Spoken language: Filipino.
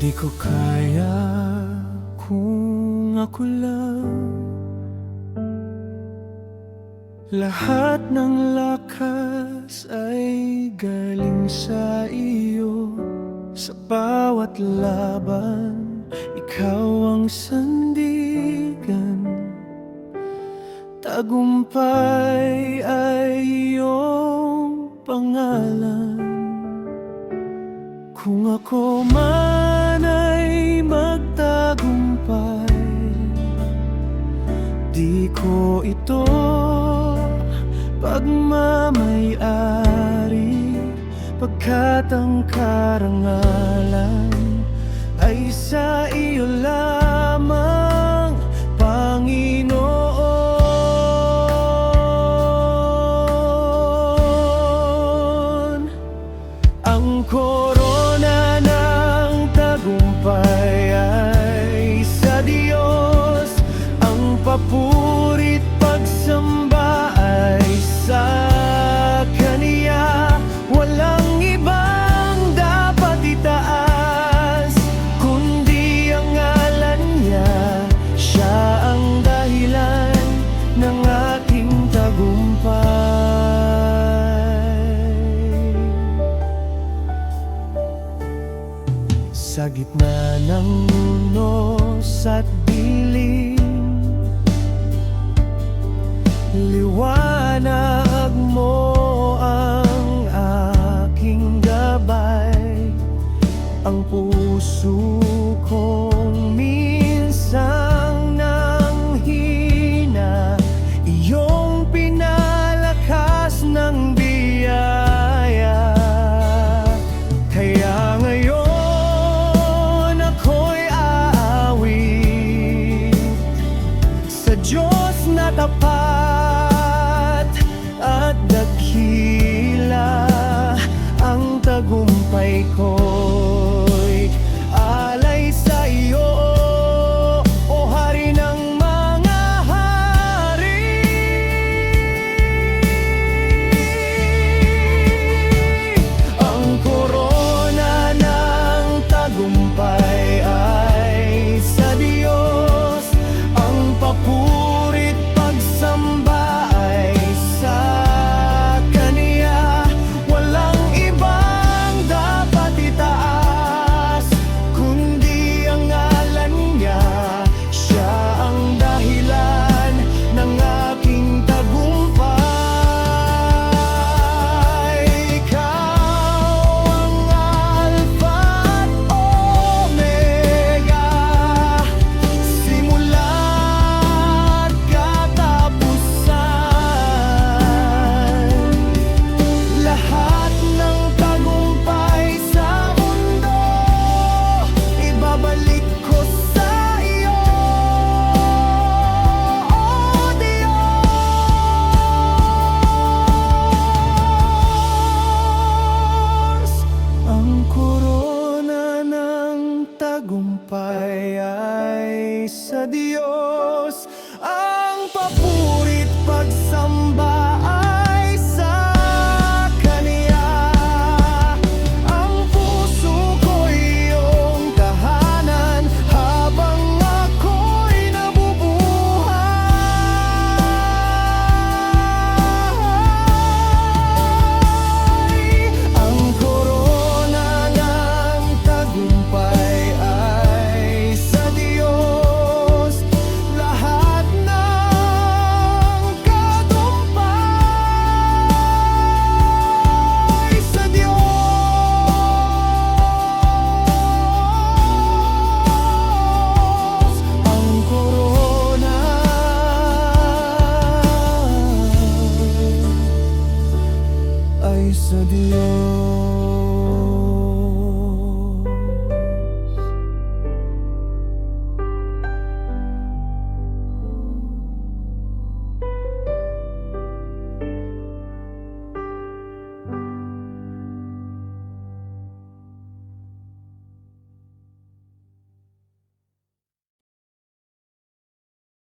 Di ko kaya kung ako lang. Lahat ng lakas ay galing sa iyo. Sa bawat laban, ikaw ang sandigan. Tagumpay ko ito Pagmamayari Pagkat ang karangalan Ay sa iyo lamang Panginoon. Ang korona ng tagumpay ay sa Diyos Ang papunan Sa gitna ng unos at dilim. Liwanag mo ang aking gabay. Ang puso Diyos ang papunan.